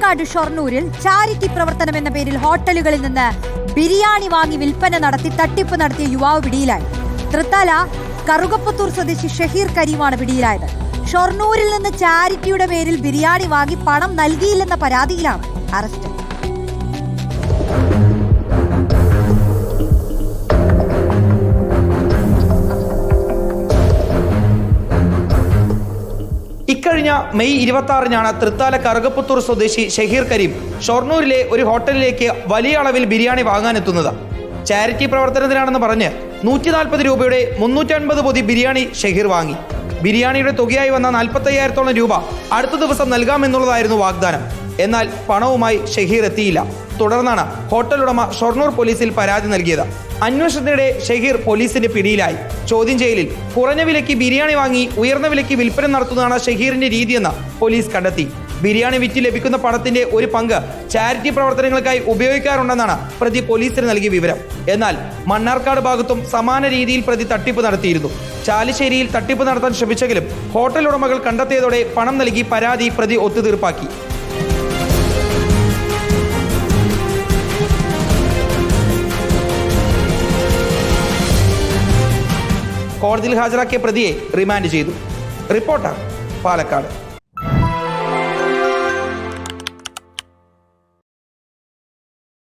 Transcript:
Mannarkkad ഷൊർണൂരിൽ charity പ്രവർത്തനം എന്ന പേരിൽ ഹോട്ടലുകളിൽ നിന്ന് ബിരിയാണി വാങ്ങി വിൽപ്പന നടത്തി തട്ടിപ്പ് നടത്തിയ യുവാവ് പിടിയിലായി. തൃത്താല കറുകപ്പത്തൂർ സ്വദേശി ഷഹീർ കരീമാണ് പിടിയിലായത്. ഷൊർണൂരിൽ നിന്ന് ചാരിറ്റിയുടെ പേരിൽ ബിരിയാണി വാങ്ങി പണം നൽകിയില്ലെന്ന പരാതിയിലാണ് അറസ്റ്റ്. ഇക്കഴിഞ്ഞ മെയ് ഇരുപത്തി ആറിനാണ് തൃത്താല കറുകപ്പുത്തൂർ സ്വദേശി ഷഹീർ കരീം ഷൊർണൂരിലെ ഒരു ഹോട്ടലിലേക്ക് വലിയ അളവിൽ ബിരിയാണി വാങ്ങാനെത്തുന്നത്. ചാരിറ്റി പ്രവർത്തനത്തിനാണെന്ന് പറഞ്ഞ് നൂറ്റി നാൽപ്പത് രൂപയുടെ മുന്നൂറ്റൻപത് പൊതി ബിരിയാണി ഷഹീർ വാങ്ങി. ബിരിയാണിയുടെ തുകയായി വന്ന നാൽപ്പത്തയ്യായിരത്തോളം രൂപ അടുത്ത ദിവസം നൽകാമെന്നുള്ളതായിരുന്നു വാഗ്ദാനം. എന്നാൽ പണവുമായി ഷഹീർ എത്തിയില്ല. തുടർന്നാണ് ഹോട്ടൽ ഉടമ ഷൊർണൂർ പോലീസിൽ പരാതി നൽകിയത്. അന്വേഷണത്തിനിടെ ഷഹീർ പോലീസിന്റെ പിടിയിലായി. ചോദ്യം ചെയ്യലിൽ കുറഞ്ഞ വിലയ്ക്ക് ബിരിയാണി വാങ്ങി ഉയർന്ന വിലയ്ക്ക് വിൽപ്പന നടത്തുന്നതാണ് ഷഹീറിന്റെ രീതിയെന്ന് പോലീസ് കണ്ടെത്തി. ബിരിയാണി വിറ്റ് ലഭിക്കുന്ന പണത്തിന്റെ ഒരു പങ്ക് ചാരിറ്റി പ്രവർത്തനങ്ങൾക്കായി ഉപയോഗിക്കാറുണ്ടെന്നാണ് പ്രതി പോലീസിന് നൽകിയ വിവരം. എന്നാൽ മണ്ണാർക്കാട് ഭാഗത്തും സമാന രീതിയിൽ പ്രതി തട്ടിപ്പ് നടത്തിയിരുന്നു. ചാലിശ്ശേരിയിൽ തട്ടിപ്പ് നടത്താൻ ശ്രമിച്ചെങ്കിലും ഹോട്ടൽ ഉടമകൾ കണ്ടെത്തിയതോടെ പണം നൽകി പരാതി പ്രതി ഒത്തുതീർപ്പാക്കി. കോടതിയിൽ ഹാജരാക്കിയ പ്രതിയെ റിമാൻഡ് ചെയ്തു. റിപ്പോർട്ടാണ് പാലക്കാട്.